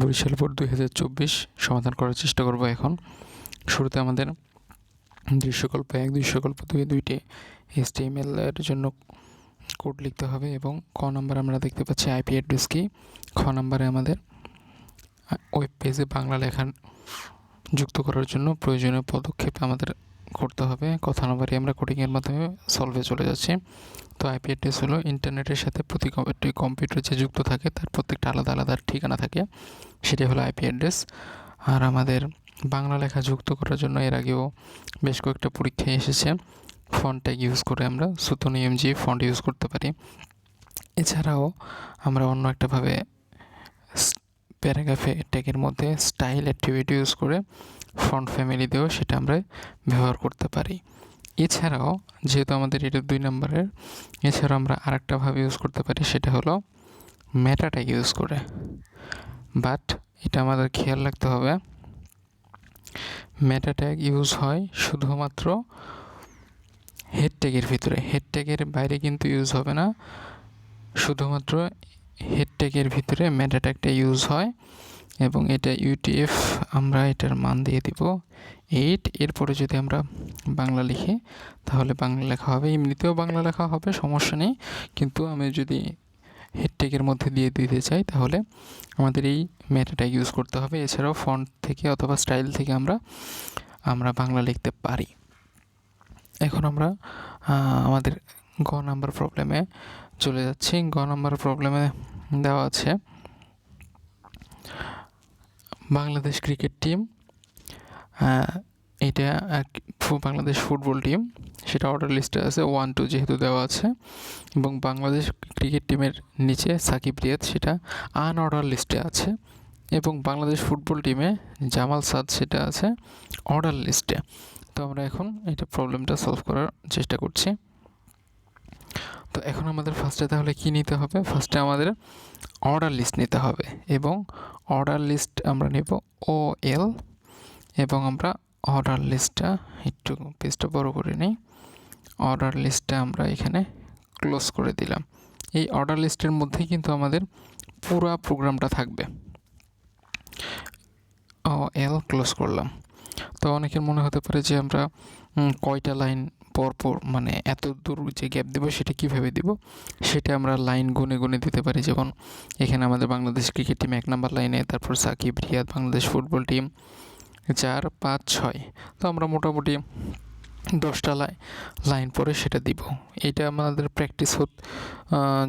Barishal board দুই হাজার চব্বিশ সমাধান করার চেষ্টা করব এখন। শুরুতে আমাদের দৃশ্যকল্প এক, দৃশ্যকল্প দুই, দুইটি এসটিএমএল এর জন্য কোড লিখতে হবে এবং ক নাম্বার আমরা দেখতে পাচ্ছি আইপি অ্যাড্রেস কি। খ নাম্বারে আমাদের ওয়েব পেজে বাংলা লেখা যুক্ত করার জন্য প্রয়োজনীয় পদক্ষেপ আমাদের করতে হবে। কথা নাম্বারে আমরা কোডিংয়ের মাধ্যমে সলভে চলে যাচ্ছি। তো আইপি অ্যাড্রেস হলো ইন্টারনেটের সাথে প্রতি কম্পিউটার যে যুক্ত থাকে, তার প্রত্যেকটা আলাদা আলাদা ঠিকানা থাকে সেটি হলো আইপি অ্যাড্রেস আর আমাদের বাংলা লেখা যুক্ত করার জন্য এর আগেও বেশ কয়েকটা পরীক্ষায় এসেছে। ফন্ট ট্যাগ ইউজ করে আমরা সুতন ইএমজি ফন্ট ইউজ করতে পারি। এছাড়াও আমরা অন্য একটাভাবে প্যারাগ্রাফে ট্যাগের মধ্যে স্টাইল অ্যাক্টিভিটি ইউজ করে ফন্ট ফ্যামিলি দিয়েও সেটা আমরা ব্যবহার করতে পারি। এছাড়াও, যেহেতু আমাদের এটা দুই নম্বরের, এছাড়াও আমরা আরেকটাভাবে ইউজ করতে পারি, সেটা হলো মেটা ট্যাগ ইউজ করে। বাট এটা আমাদের খেয়াল রাখতে হবে মেটা ট্যাগ ইউজ হয় শুধুমাত্র হেড ট্যাগের ভিতরে। হেড ট্যাগের বাইরে কিন্তু ইউজ হবে না, শুধুমাত্র হেড ট্যাগের ভিতরে মেটা ট্যাগটা ইউজ হয়। এবং এটা ইউটিএফ আমরা এটার মান দিয়ে দিব এইট এরপরে যদি আমরা বাংলা লিখি, তাহলে বাংলা লেখা হবে, এমনিতেও বাংলা লেখা হবে, সমস্যা নেই। কিন্তু আমি যদি হেডটেকের মধ্যে দিয়ে দিতে চাই, তাহলে আমাদের এই মেটা ট্যাগ ইউজ করতে হবে। এছাড়াও ফন্ট থেকে অথবা স্টাইল থেকে আমরা আমরা বাংলা লিখতে পারি। এখন আমরা আমাদের গ নাম্বার প্রবলেমে চলে যাচ্ছি। গ নাম্বার প্রবলেমে দেওয়া আছে। বাংলাদেশ ক্রিকেট টিম এটা বাংলাদেশ ফুটবল টিম, সেটা অর্ডার লিস্টে আছে ওয়ান টু যেহেতু দেওয়া আছে, এবং বাংলাদেশ ক্রিকেট টিমের নিচে সাকিব রিয়াদ, সেটা আন অর্ডার লিস্টে আছে, এবং বাংলাদেশ ফুটবল টিমে জামাল সাদ সেটা আছে অর্ডার লিস্টে তো আমরা এখন এটা প্রবলেমটা সলভ করার চেষ্টা করছি। তো এখন আমাদের ফার্স্টে তাহলে কি নিতে হবে? ফার্স্টে আমাদের অর্ডার লিস্ট নিতে হবে এবং অর্ডার লিস্ট আমরা নেব ও এল এবং আমরা অর্ডার লিস্টটা একটু পেজটা বড় করে নিই। অর্ডার লিস্টটা আমরা এখানে ক্লোজ করে দিলাম। এই অর্ডার লিস্টের মধ্যেই কিন্তু আমাদের পুরা প্রোগ্রামটা থাকবে। ও এল ক্লোজ করলাম। তো অনেকের মনে হতে পারে যে আমরা কয়টা লাইন পরপর মানে এত দূর যে গ্যাপ দেবো সেটা কীভাবে দেব? সেটা আমরা লাইন গুনে গুনে দিতে পারি। যেমন এখানে আমাদের বাংলাদেশ ক্রিকেট টিম এক নাম্বার লাইনে তারপর সাকিব, রিয়াদ, বাংলাদেশ ফুটবল টিম চার, পাঁচ, ছয়। তো আমরা মোটামুটি দশটা লাই লাইন পরে সেটা দিব। এটা আমাদের প্র্যাকটিস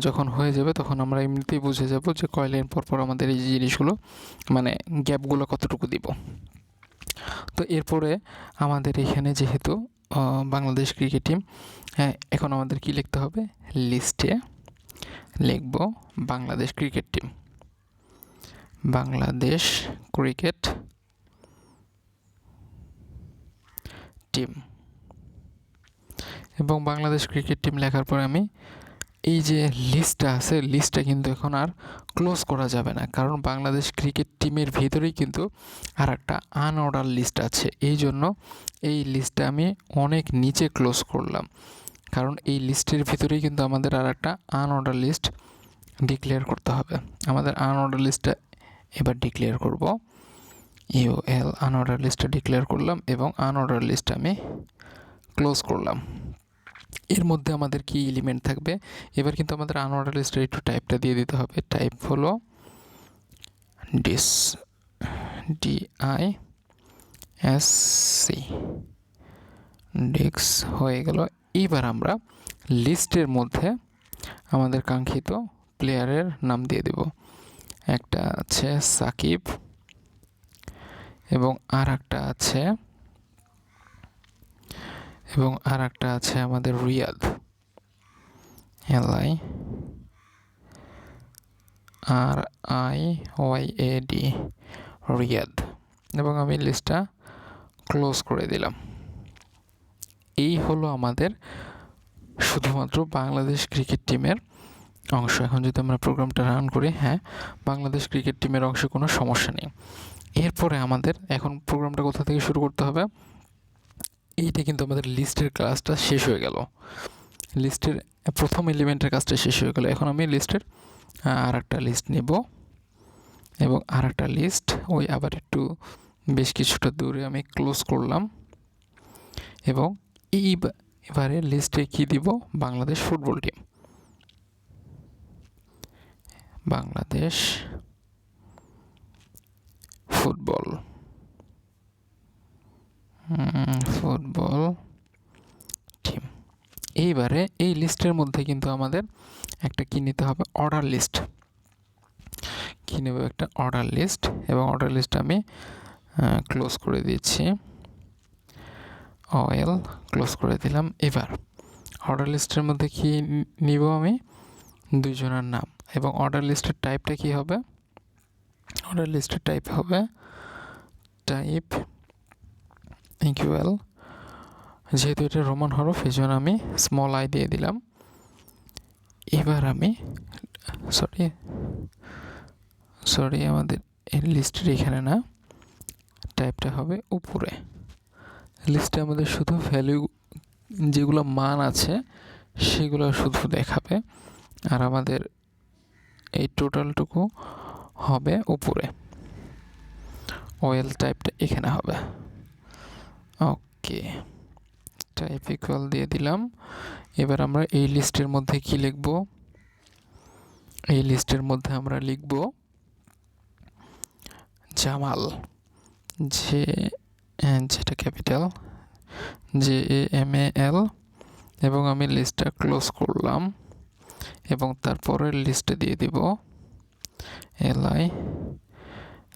যখন হয়ে যাবে তখন আমরা এমনিতেই বুঝে যাব যে কয় লাইন পর আমাদের এই জিনিসগুলো মানে গ্যাপগুলো কতটুকু দিব। তো এরপরে আমাদের এখানে যেহেতু বাংলাদেশ ক্রিকেট টিম হ্যাঁ এখন আমাদের কি লিখতে হবে? লিস্টে লিখব Bangladesh cricket team Bangladesh cricket team এবং বাংলাদেশ ক্রিকেট টিম লেখার পরে আমি এই যে লিস্টটা আছে লিস্টটা কিন্তু এখন আর ক্লোজ করা যাবে না। কারণ বাংলাদেশ ক্রিকেট টিমের ভিতরেই কিন্তু আর একটা আনঅর্ডার লিস্ট আছে। এই জন্য এই লিস্টটা আমি অনেক নিচে ক্লোজ করলাম। কারণ এই লিস্টের ভিতরেই কিন্তু আমাদের আর একটা আনঅর্ডার লিস্ট ডিক্লেয়ার করতে হবে। আমাদের আনঅর্ডার লিস্টটা এবার ডিক্লেয়ার করব। ইউ এল আনঅর্ডার লিস্টটা ডিক্লেয়ার করলাম এবং আনঅর্ডার লিস্ট আমি ক্লোজ করলাম। এর মধ্যে আমাদের কি এলিমেন্ট থাকবে? এবার কিন্তু আমাদের আনঅর্ডার লিস্টের একটু টাইপটা দিয়ে দিতে হবে। টাইপ হলো disc D I S C ডিক্স হয়ে গেল। এইবার আমরা লিস্টের মধ্যে আমাদের কাঙ্ক্ষিত প্লেয়ারের নাম দিয়ে দেব। একটা আছে সাকিব এবং আর একটা আছে এবং আর একটা আছে আমাদের Riyad. L I R I Y A D, Riyad. এবং আমি লিস্টটা ক্লোজ করে দিলাম। এই হলো আমাদের শুধুমাত্র বাংলাদেশ ক্রিকেট টিমের অংশ। এখন যদি আমরা প্রোগ্রামটা রান করি হ্যাঁ বাংলাদেশ ক্রিকেট টিমের অংশে কোনো সমস্যা নেই। এরপরে আমাদের এখন প্রোগ্রামটা কোথা থেকে শুরু করতে হবে? এইটা কিন্তু আমাদের লিস্টের ক্লাসটা শেষ হয়ে গেল। লিস্টের প্রথম এলিমেন্টের কাজটা শেষ হয়ে গেল। এখন আমি লিস্টের আর একটা লিস্ট নেব। এবং আর একটা লিস্ট ওই আবার একটু বেশ কিছুটা দূরে আমি ক্লোজ করলাম। এবং এই এবারে লিস্টে কি দিব? Bangladesh football team Bangladesh football football team এইবারে এই লিস্টের মধ্যে কিন্তু আমাদের একটা কি নিতে হবে? অর্ডার লিস্ট কি নেব একটা অর্ডার লিস্ট এবং অর্ডার লিস্ট আমি ক্লোজ করে দিচ্ছি অয়েল ক্লোজ করে দিলাম। এবার অর্ডার লিস্টের মধ্যে কি নিব আমি? দুইজনের নাম। এবং অর্ডার লিস্টের টাইপটা কি হবে? অর্ডার লিস্টের টাইপ হবে টাইপ ইকুয়াল যেহেতু এটা রোমান হরফ এই জন্য আমি স্মল আই দিয়ে দিলাম। এবার আমি সরি সরি আমাদের এই লিস্টের এখানে না টাইপটা হবে উপরে। লিস্টে আমাদের শুধু ভ্যালু যেগুলো মান আছে, সেগুলো শুধু দেখাবে, আর আমাদের এই টোটালটুকু হবে উপরে। অয়েল টাইপটা এখানে হবে। ওকে টাইপ ইকুয়াল দিয়ে দিলাম। এবার আমরা এই লিস্টের মধ্যে কি লিখব? এই লিস্টের মধ্যে আমরা লিখব জামাল যে যেটা capital J A M A L এবং আমি লিস্টটা ক্লোজ করলাম এবং তারপরে লিস্টে দিয়ে দিব এল আই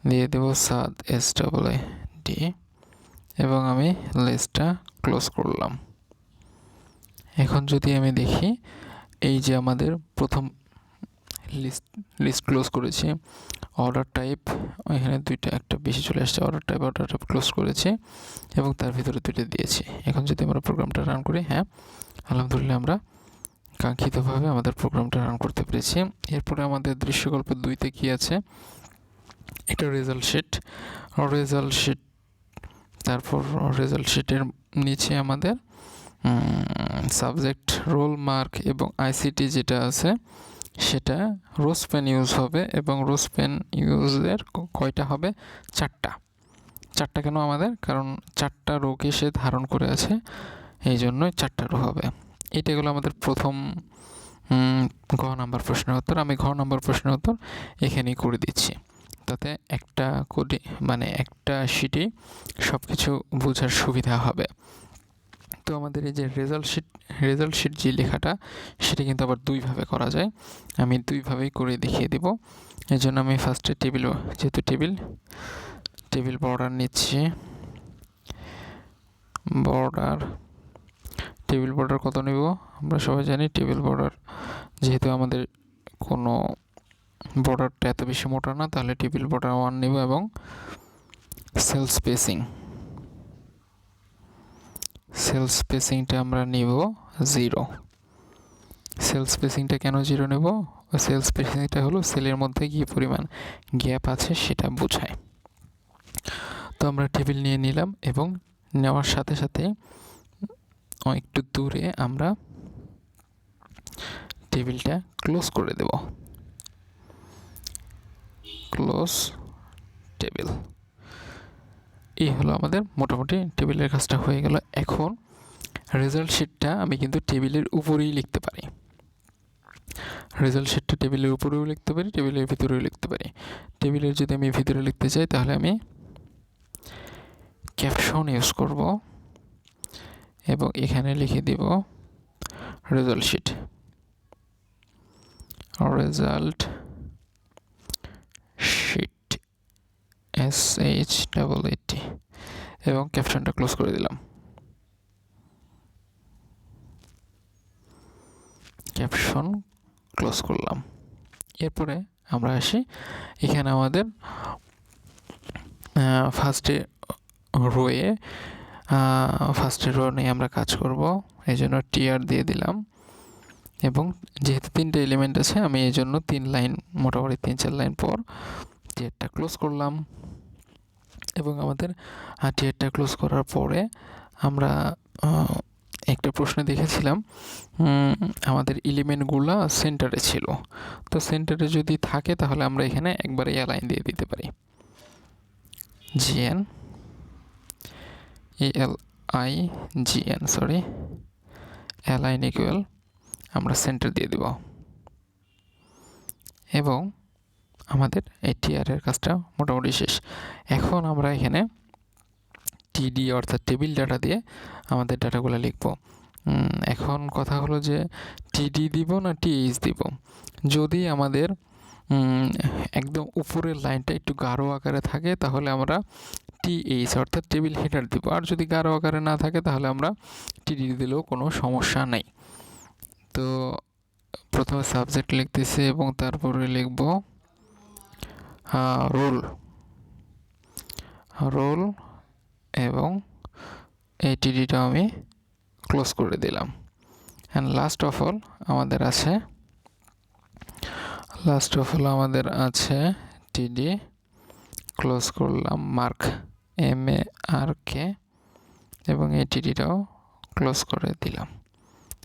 দিয়ে দেব Saad S double I D এবং আমি লিস্টটা ক্লোজ করলাম। এখন যদি আমি দেখি, এই যে আমাদের প্রথম লিস্ট লিস্ট ক্লোজ করেছি অর্ডার টাইপ এখানে দুইটা, একটা বেশি চলে আসছে order type order type close করেছি এবং তার ভিতরে দুইটা দিয়েছি। এখন যদি আমরা প্রোগ্রামটা রান করি হ্যাঁ আলহামদুলিল্লাহ আমরা কাঙ্ক্ষিতভাবে আমাদের প্রোগ্রামটা রান করতে পেরেছি। এরপরে আমাদের দৃশ্যকল্প দুইতে কি আছে? এটা রেজাল্ট শিট রেজাল্ট শিট তারপর রেজাল্ট শিটের নিচে আমাদের সাবজেক্ট রোল মার্ক এবং আইসিটি যেটা আছে, সেটা রোজ পেন ইউজ হবে এবং রোজ পেন ইউজের কয়টা হবে? চারটা। চারটা কেন আমাদের? কারণ চারটা রোগী সে ধারণ করে আছে, এই জন্যই চারটা রো হবে। এটা হলো আমাদের প্রথম ঘ নাম্বার প্রশ্নের উত্তর। আমি ঘ নাম্বার প্রশ্নের উত্তর এখানেই করে দিচ্ছি। তাতে একটা কোডে মানে একটা শিটে সব কিছু বোঝার সুবিধা হবে। তো আমাদের এই যে রেজাল্ট শিট রেজাল্ট শিট যে লেখাটা, সেটা কিন্তু আবার দুইভাবে করা যায়। আমি দুইভাবেই করে দেখিয়ে দেব। এই জন্য আমি ফার্স্টে টেবিল যেহেতু টেবিল টেবিল বর্ডার নিচ্ছি। বর্ডার টেবিল বর্ডার কত নেব? আমরা সবাই জানি টেবিল বর্ডার যেহেতু আমাদের কোনো বর্ডারটা এত বেশি মোটা না, তাহলে টেবিল বর্ডার ওয়ান নেব এবং সেল স্পেসিং সেল স্পেসিংটা আমরা নিব জিরো সেল স্পেসিংটা কেন জিরো নেব? সেল স্পেসিংটা হলো সেলের মধ্যে কি পরিমাণ গ্যাপ আছে সেটা বোঝায়। তো আমরা টেবিল নিয়ে নিলাম এবং নেওয়ার সাথে সাথে একটু দূরে আমরা টেবিলটা ক্লোজ করে দেব। Close table. এই হলো আমাদের মোটামুটি টেবিলের কাজটা হয়ে গেল। এখন রেজাল্ট শিটটা আমি কিন্তু টেবিলের উপরেই লিখতে পারি। রেজাল্ট শিটটা টেবিলের উপরেও লিখতে পারি, টেবিলের ভিতরেও লিখতে পারি। টেবিলের যদি আমি ভিতরে লিখতে চাই, তাহলে আমি ক্যাপশন ইউজ করব এবং এখানে লিখে দিব result sheet result sheet S H double E T এবং ক্যাপশনটা ক্লোজ করে দিলাম। ক্যাপশন ক্লোজ করলাম। এরপরে আমরা আসি। এখানে আমাদের ফার্স্টে রোয়ে ফার্স্টে রো নিয়ে আমরা কাজ করব। এই জন্য টিআর দিয়ে দিলাম। এবং যেহেতু তিনটে এলিমেন্ট আছে, আমি এই জন্য তিন লাইন মোটামুটি তিন চার লাইন পর টিয়ারটা ক্লোজ করলাম। এবং আমাদের টিয়ারটা ক্লোজ করার পরে আমরা একটা প্রশ্ন দেখেছিলাম আমাদের এলিমেন্টগুলো সেন্টারে ছিল। তো সেন্টারে যদি থাকে তাহলে আমরা এখানে একবারে অ্যালাইন দিয়ে দিতে পারি। G N L I G N sorry align equal আমরা সেন্টার দিয়ে দেব। এবং আমাদের এই টিআরের কাজটা মোটামুটি শেষ। এখন আমরা এখানে টিডি অর্থাৎ টেবিল ডাটা দিয়ে আমাদের ডাটাগুলো লিখব। এখন কথা হলো যে টিডি দিব না টিএইচ দিব? যদি আমাদের একদম উপরের লাইনটা একটু গাঢ় আকারে থাকে, তাহলে আমরা টিএইচ অর্থাৎ টেবিল হেডার দিব। আর যদি গাঢ় আকারে না থাকে, তাহলে আমরা টিডি দিলেও কোনো সমস্যা নেই। তো প্রথমে সাবজেক্ট লিখতেছি এবং তারপরে লিখব রোল রোল এবং এই আমি ক্লোজ করে দিলাম। অ্যান্ড লাস্ট অফ অল আমাদের আছে লাস্ট অফ অল আমাদের আছে টিডি ক্লোজ করলাম মার্ক এম এ আর কে এবং এই টিডিটাও ক্লোজ করে দিলাম।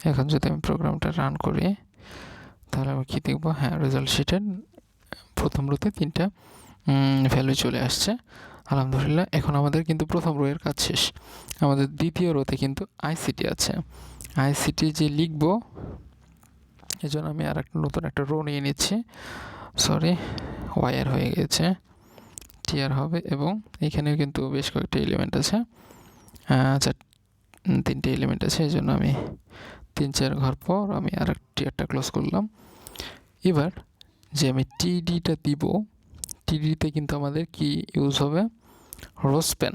এখন যদি আমি প্রোগ্রামটা রান করি, তাহলে আমি কী দেখব? হ্যাঁ রেজাল্ট শিটের প্রথম রোতে তিনটা ভ্যালু চলে আসছে। আলহামদুলিল্লাহ, এখন আমাদের কিন্তু প্রথম রোয়ের কাজ শেষ। আমাদের দ্বিতীয় রোতে কিন্তু আইসিটি আছে। আইসিটি যে লিখব, এজন্য আমি আর একটা নতুন একটা রো নিয়ে নিচ্ছি। সরি ওয়ার হয়ে গেছে। টিআর হবে এবং এখানেও কিন্তু বেশ কয়েকটা এলিমেন্ট আছে। চার তিনটে এলিমেন্ট আছে এই জন্য আমি তিন চার ঘর পর আমি আর টিআরটা ক্লোজ করলাম। এবার যে আমি টিডিটা দিব টিডিতে কিন্তু আমাদের কি ইউজ হবে? রোজ পেন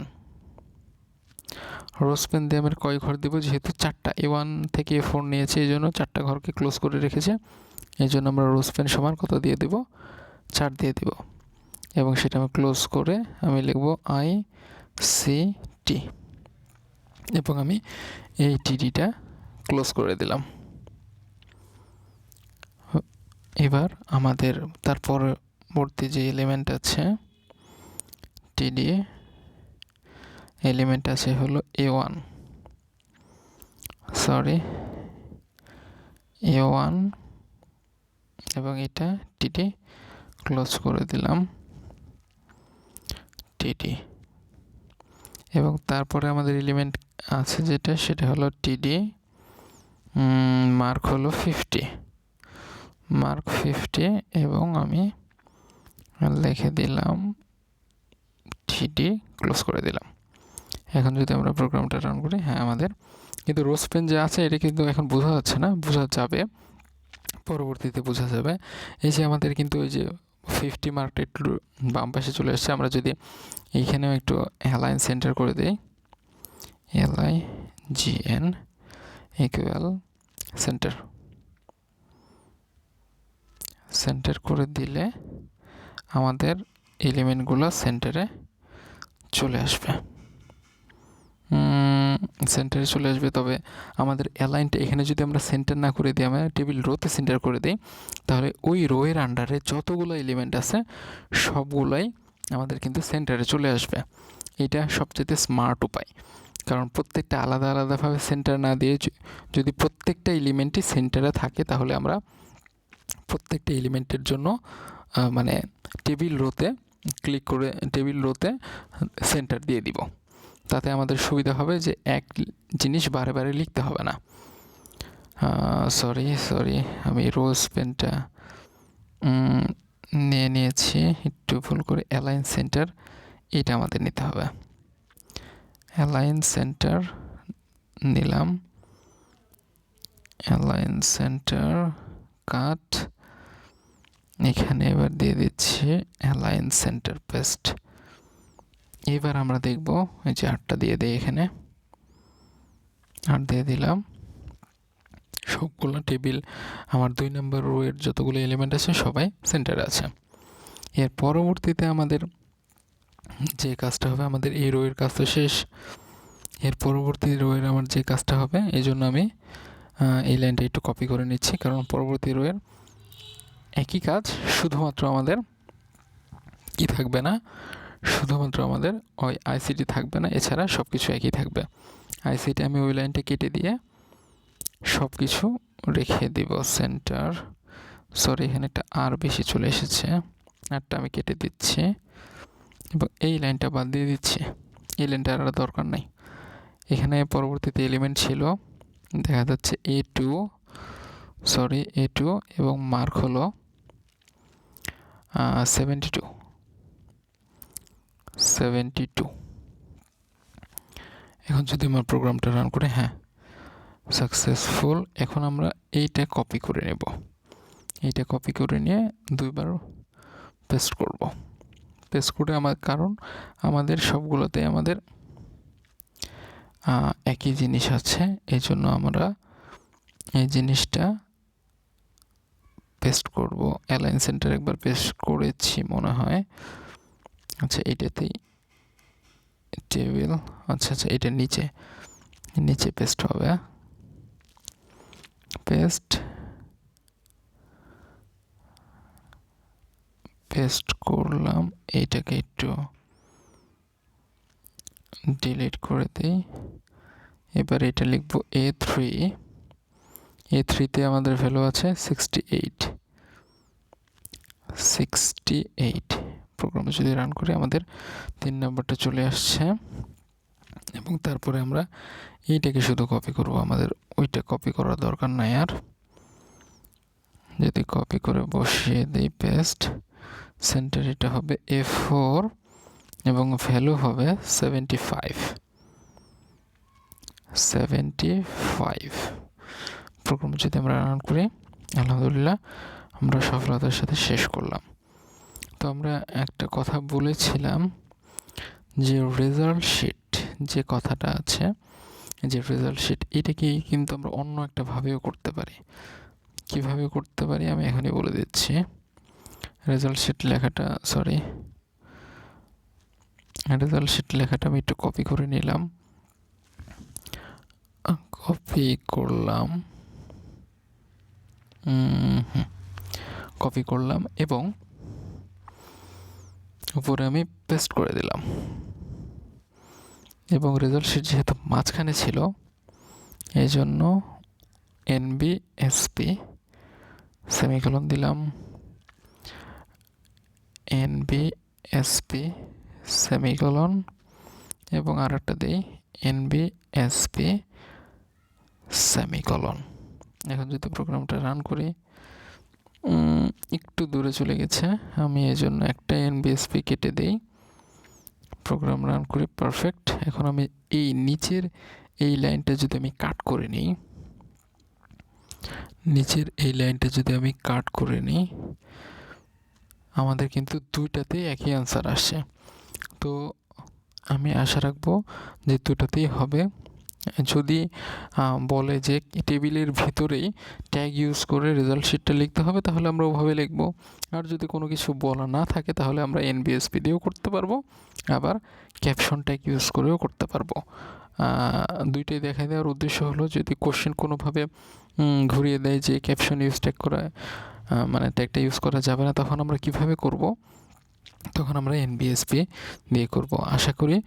রোজ পেন দিয়ে আমার কয় ঘর দেবো? যেহেতু চারটা এ ওয়ান থেকে এ ফোর নিয়েছে, এই জন্য চারটা ঘরকে ক্লোজ করে রেখেছে। এই জন্য আমরা রোজ পেন সমান কত দিয়ে দেব? চার দিয়ে দেব। এবং সেটা আমি ক্লোজ করে আমি লিখব আই সি টি এবং আমি এই টিডিটা ক্লোজ করে দিলাম। এবার আমাদের তার পরবর্তী যে এলিমেন্ট আছে টিডি এলিমেন্ট আছে হলো A one sorry A one এবং এটা টিডি ক্লোজ করে দিলাম টিডি এবং তারপরে আমাদের এলিমেন্ট আছে যেটা, সেটা হলো টিডি মার্ক হলো ফিফটি মার্ক ফিফটি এবং আমি লিখে দিলাম টিডি ক্লোজ করে দিলাম। এখন যদি আমরা প্রোগ্রামটা রান করি হ্যাঁ আমাদের কিন্তু রোজ পেন যে আছে, এটা কিন্তু এখন বোঝা যাচ্ছে না, বোঝা যাবে। পরবর্তীতে বোঝা যাবে। এই যে আমাদের কিন্তু ওই যে ফিফটি মার্কটা একটু বাম পাশে চলে এসছে, আমরা যদি এইখানেও একটু অ্যালাইন সেন্টার করে দিই L I G N equal centre centre করে দিলে আমাদের এলিমেন্টগুলো সেন্টারে চলে আসবে। সেন্টারে চলে আসবে তবে আমাদের অ্যালাইনটা এখানে যদি আমরা সেন্টার না করে দিই, আমরা টেবিল রোতে সেন্টার করে দিই, তাহলে ওই রোয়ের আন্ডারে যতগুলো এলিমেন্ট আছে, সবগুলোই আমাদের কিন্তু সেন্টারে চলে আসবে। এটা সবচেয়ে স্মার্ট উপায়। কারণ প্রত্যেকটা আলাদা আলাদাভাবে সেন্টার না দিয়ে যদি প্রত্যেকটা এলিমেন্টই সেন্টারে থাকে, তাহলে আমরা প্রত্যেকটা এলিমেন্টের জন্য মানে টেবিল রোতে ক্লিক করে, টেবিল রোতে সেন্টার দিয়ে দিব। তাতে আমাদের সুবিধা হবে যে এক জিনিস বারে বারে লিখতে হবে না। সরি সরি আমি রোজ পেনটা নিয়ে নিয়েছি। একটু ভুল করে অ্যালাইন সেন্টার এটা আমাদের নিতে হবে। অ্যালাইন সেন্টার নিলাম। অ্যালাইন সেন্টার কাট এখানে এবার দিয়ে দিচ্ছি অ্যালায়েন্স সেন্টার পেস্ট এবার আমরা দেখব, এই যে আটটা দিয়ে দিই এখানে। আট দিয়ে দিলাম। সবগুলো টেবিল, আমার দুই নম্বর রোয়ের যতগুলো এলিমেন্ট আছে সবাই সেন্টারে আছে। এর পরবর্তীতে আমাদের যে কাজটা হবে, আমাদের এই রোয়ের কাজ তো শেষ। এর পরবর্তী রোয়ের আমার যে কাজটা হবে, এই জন্য আমি এই লাইনটা একটু কপি করে নিচ্ছি। কারণ পরবর্তী রোয়ের একই কাজ, শুধুমাত্র আমাদের কি থাকবে না? শুধুমাত্র আমাদের ওই আইসিটি থাকবে না, এছাড়া সব কিছু একই থাকবে। আইসিটি আমি ওই লাইনটা কেটে দিয়ে সব কিছু রেখে দিব সেন্টার সরি এখানে একটা আর বেশি চলে এসেছে। আরটা আমি কেটে দিচ্ছি। এবং এই লাইনটা বাদ দিয়ে দিচ্ছি। এই লাইনটা আর দরকার নাই। এখানে পরবর্তীতে এলিমেন্ট ছিল। দেখা যাচ্ছে A two sorry A two এবং মার্ক হলো সেভেন্টি টু সেভেন্টি টু এখন যদি আমার প্রোগ্রামটা রান করে হ্যাঁ সাকসেসফুল এখন আমরা এইটা কপি করে নেব। এইটা কপি করে নিয়ে দুইবার পেস্ট করব। পেস্ট করে আমার, কারণ আমাদের সবগুলোতে আমাদের একই জিনিস আছে এই জন্য আমরা এই জিনিসটা পেস্ট করব। অ্যালাইন সেন্টার একবার পেস্ট করেছি মনে হয়। আচ্ছা এটাতেই টেবিল আচ্ছা আচ্ছা এটা নিচে নিচে পেস্ট হবে পেস্ট পেস্ট করলাম এইটাকে একটু ডিলিট করে দিই। এবার এটা লিখব এ থ্রি এ থ্রিতে আমাদের ভ্যালু আছে sixty eight sixty eight program যদি রান করি, আমাদের তিন নম্বরটা চলে আসছে। এবং তারপরে আমরা এইটাকে শুধু কপি করব। আমাদের ওইটা কপি করার দরকার নাই আর। যদি কপি করে বসিয়ে দিই পেস্ট সেন্টার এটা হবে এ ফোর এবং ভ্যালু হবে seventy five seventy five program যদি আমরা রান করি, আলহামদুলিল্লাহ আমরা সফলতার সাথে শেষ করলাম। তো আমরা একটা কথা বলেছিলাম যে রেজাল্ট শিট যে কথাটা আছে, যে রেজাল্ট শিট এটাকে কিন্তু আমরা অন্য একটা ভাবেও করতে পারি। কীভাবে করতে পারি আমি এখনই বলে দিচ্ছি। রেজাল্ট শিট লেখাটা সরি রেজাল্ট শিট লেখাটা আমি একটু কপি করে নিলাম। কপি করলাম। কপি করলাম এবং উপরে আমি পেস্ট করে দিলাম। এবং রেজাল্ট শিট যেহেতু মাঝখানে ছিল এই জন্য এনবি এসপি সেমিকলন দিলাম। এনবি এসপি সেমিকলন এবং আর একটা দিই এনবি এসপি সেমিকলন এখন যদি প্রোগ্রামটা রান করি একটু দূরে চলে গেছে। আমি এই জন্য একটা এনবিএসপি কেটে দিই। প্রোগ্রাম রান করি পারফেক্ট এখন আমি এই নিচের এই লাইনটা যদি আমি কাট করে নিই, নিচের এই লাইনটা যদি আমি কাট করে নিই, আমাদের কিন্তু দুইটাতেই একই অ্যান্সার আসে। তো আমি আশা রাখব যে দুটাতেই হবে। যদি বলে যে টেবিলের ভিতরেই ট্যাগ ইউজ করে রেজাল্ট শিটটা লিখতে হবে, তাহলে আমরা ওভাবে লিখব। আর যদি কোনো কিছু বলা না থাকে, তাহলে আমরা এনবিএসপি দিয়েও করতে পারব। আবার ক্যাপশন ট্যাগ ইউজ করেও করতে পারব। দুইটাই দেখা দেওয়ার উদ্দেশ্য হলো যদি কোশ্চেন কোনোভাবে ঘুরিয়ে দেয় যে ক্যাপশন ইউজ ট্যাগ করা মানে ট্যাগটা ইউজ করা যাবে না, তখন আমরা কীভাবে করব? তখন আমরা এনবিএসপি দিয়ে করব। আশা করি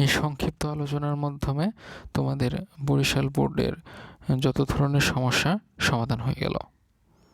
এই সংক্ষিপ্ত আলোচনার মাধ্যমে তোমাদের বরিশাল বোর্ডের যত ধরনের সমস্যা সমাধান হয়ে গেল।